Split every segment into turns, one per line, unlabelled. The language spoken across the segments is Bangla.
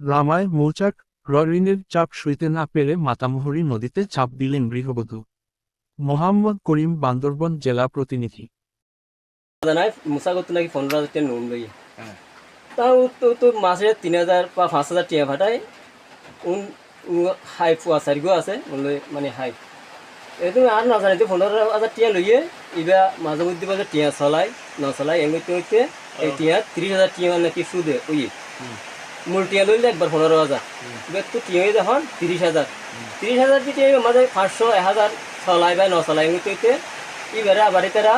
লামায় মৌচাক ঋণের চাপ সইতে না পেরে মাতামুহুরী নদীতে চাপ দিলেন গৃহবধূ। মোহাম্মদ করিম বান্দরবন জেলা প্রতিনিধি।
মুসা করতে নাকি পনেরো হাজার টাকা লোন লইয়ে তাও তো তো মাসে তিন হাজার বা পাঁচ হাজার টাকা ফাটায় উন উ- হাই ফুয়া সারিগো আছে মানে হাই। এতো আর না জানি পনেরো হাজার টাকা লইয়ে ইবা মাঝে মধ্যে বলে টিয়া চলাই ন চলাই এমনিতে এই টিয়া তিরিশ হাজার টাকা নাকি সুদে ওই মূল টিয়া লইলে একবার পনেরো হাজার। এবার তো টিয়া যখন তিরিশ হাজার। তিরিশ হাজার যদি মাঝে পাঁচশো এক হাজার চলাই বা ন চলাই এমনিতে হইতে এবারে আবার এটারা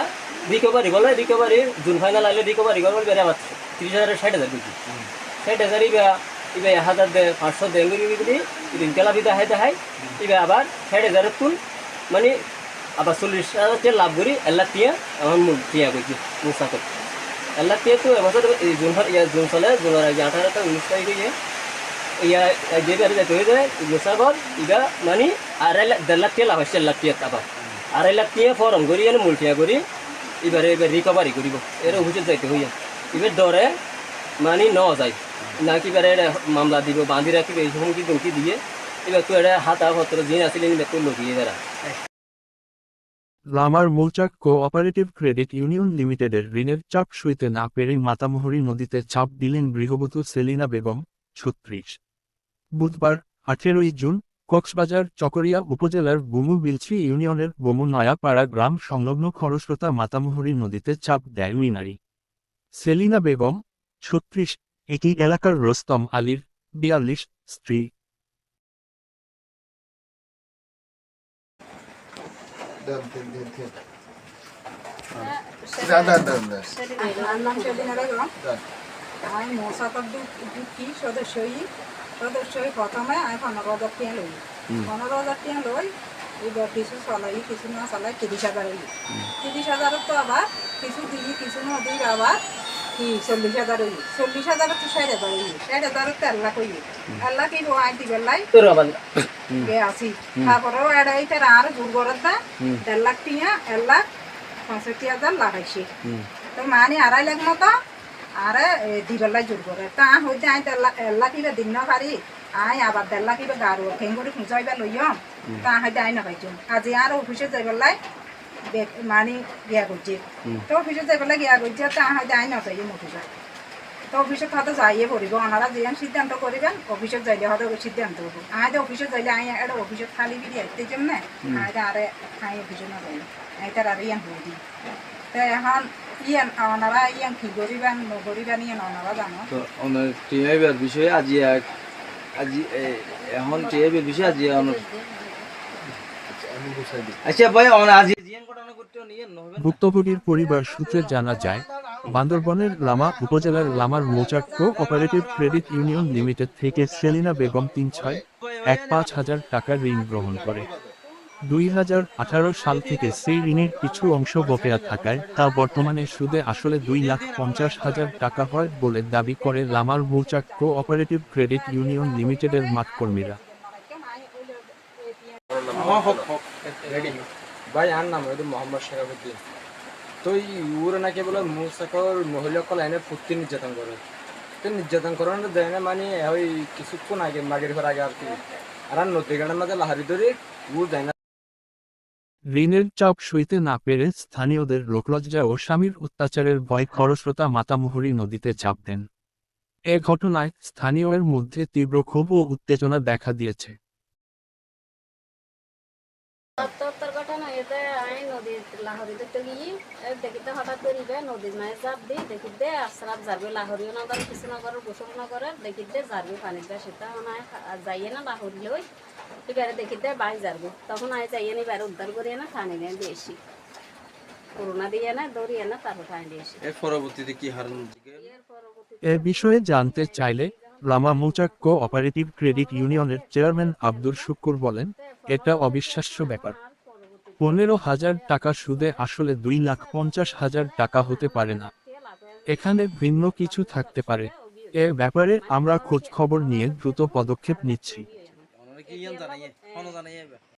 রিকভারি বলে রিকভারি জুন ফাইনাল আইলে রিকভারি করব এবারে আবার তিরিশ হাজারের ষাট হাজার দিচ্ছি ষাট হাজার ইবা ইবা এক হাজার দে পাঁচশো দে এগুলি এগুলি ঋণ কেলা বিদা হাই দেখাই ইবা আবার ষাট হাজারের তুল মানে আবার চল্লিশ হাজার লাভ করি এল্লা টিয়া আমার মূল টিয়া করছি মুসাফর এল্লা টিয়া তো এবছর এই জুন ইয়া জুন চলে, জুনের আগে আঠারো তারিখ উনিশ তারিখে ইয়ে ইয়া যে বারে যাইতে হয়ে মুসাফর ইবা মানে আড়াই লাখ দেড় লাখ টিয়া লাভ আসছে লাখ টিয়া আবার আড়াই লাখ টিয়া ফরম করি এনে মূল টিয়া করি, এবারে এবার রিকভারি করিব। এর অভিযোগ যাইতে হইয়া। এবার ডরে মানে ন যায়। না কি এবারে মামলা দিব বাঁধি রাখিবে, এই হুমকি দুমকি দিয়ে। এবার তো এটা হাতা পত্র দিন আসলে এবার তো লুকিয়ে বেড়া
লামার মৌচাক কোঅপারেটিভ ক্রেডিট ইউনিয়ন লিমিটেডের ঋণের চাপ সইতে না পেরে মাতামুহুরী নদীতে চাপ দিলেন গৃহবধূ সেলিনা বেগম, ছত্রিশ। বুধবার, আঠেরোই জুন, কক্সবাজার, চকরিয়া উপজেলার বুমু বিলছি ইউনিয়নের বমু নয়াপাড়া গ্রাম সংলগ্ন খরস্রোতা মাতামুহুরী নদীতে চাপ দেয় ওই নারী সেলিনা বেগম, ছত্রিশ, এটি এলাকার রোস্তম আলীর বিয়াল্লিশ স্ত্রী।
দেন দেন দেন দেন দান দান দান দান
আমার নাম
সেদিন
আমি মোসাতর কি সদস্য সদস্য প্রথমে আমি পনেরো হাজার টিয়া লই। পনেরো হাজার টিয়া লই এবার কিছু চলাই কিছু না চলাই তিরিশ হাজার লই। তিরিশ হাজারত তো আবার কিছু দিই কিছু নদী আবার কি চল্লিশ হাজার হই চল্লিশ হাজার তো ষাট হাজার হই ষাট হাজার তো হই এক লাখ কি আই দিবেন লাই? গে আসি তারপরেও এটা এইটা আর জোর করার দা দেড় লাখ টিয়া এক লাখ পঁয়ষট্টি হাজার লাগাইছে। তো মানে আড়াই লাখ মতো আরে দিবেলাই জোর করে। তা হইতে আই দেড় লাখ এক লাখ কিবা দিন পারি। আই আবার দেড় লাখ কিবা গাড়ো ফেঙ্গুড়ি খুঁজাইবা লইয়ম। তা হইতে আই নাপাইছো আজি আর অফিসে যাইবেলাই মানে গিয়া করছে। তো অফিসে যাইবেলাই গিয়া করছে তা হইতে আই নাপাইম অফিসে। তো অফিসে হয়তো যাইয়ে পড়িব। ওনারা যেন সিদ্ধান্ত করিবেন অফিসে যাইলে হয়তো সিদ্ধান্ত হব আই তো অফিসে যাইলে আই এটা অফিসে খালি বিড়ি আইতে যাম না আই তো আরে আই অফিসে না যাই আই তার আর ইয়ান হয়ে দিই তো এখন ইয়ান ওনারা ইয়ান কি করিবেন নকরিবেন ইয়ান ওনারা জানো।
তো বিষয়ে আজি এক আজি এখন টিএবের বিষয়ে আজি আচ্ছা ভাই আজি
ভুক্তভোগীর পরিবার সূত্রে জানা যায় বান্দরবনের লামা উপজেলার লামার Mouchak cooperative credit union limited থেকে সেলিনা বেগম তিন ছয় এক পাঁচ হাজার টাকার ঋণ গ্রহণ করে। দুই হাজার আঠারো সাল থেকে সেই ঋণের কিছু অংশ বকেয়া থাকায় তা বর্তমানে সুদে আসলে দুই লাখ পঞ্চাশ হাজার টাকা হয় বলে দাবি করে লামার Mouchak cooperative credit union লিমিটেডের মাঠকর্মীরা।
আমার হক হক রেডি ভাই, আর নাম হইল মোহাম্মদ শেরাফুদ্দিন তো এই ইউরে নাকি বলে মুসাকর মহিলাসকল এনে ফুর্তি নির্যাতন করে। তো নির্যাতন করানো দেয় না মানে ওই কিছুক্ষণ আগে, মাগের ঘর আগে আর কি। আর আর নদী গানের মাঝে লাহারি ধরে উর দেয় না।
ঋণের চাপ সইতে না পেরে স্থানীয়দের লোকলজ্জা ও স্বামীর অত্যাচারের ভয় খরস্রোতা মাতামুহুরী নদীতে চাপ দেন। এ ঘটনায় স্থানীয়দের মধ্যে তীব্র ক্ষোভ ও উত্তেজনা দেখা দিয়েছে।
তত্তর ঘটনা এতে আমি নদীর লাহরি দেখতে গিয়ে দেখিতে হঠাৎ করিবে নদীর চাপ দিই দেখিতে আশ্রাপ যারবে লাহরিও না করে কিছু না করে গোসল না করে দেখিতে যারবে পানিতে সেটা মানে যাইয়ে না লাহরি লই। এবারে দেখিতে বাই যারবে তখন আমি যাইয়ে না এবারে উদ্ধার করিয়ে না থানি নিয়ে দিয়েছি করোনা দিয়ে না দৌড়িয়ে না তারপর থানি দিয়েছি
এর পরবর্তীতে কি হারুন
এর পরবর্তী
এ বিষয়ে জানতে চাইলে লামা মৌচাক কোঅপারেটিভ ক্রেডিট ইউনিয়নের চেয়ারম্যান আব্দুর শুক্কুর বলেন, এটা অবিশ্বাস্য ব্যাপার। পনেরো হাজার টাকা সুদে আসলে দুই লাখ পঞ্চাশ হাজার টাকা হতে পারে না। এখানে ভিন্ন কিছু থাকতে পারে। এ ব্যাপারে আমরা খোঁজ খবর নিয়ে দ্রুত পদক্ষেপ নিচ্ছি।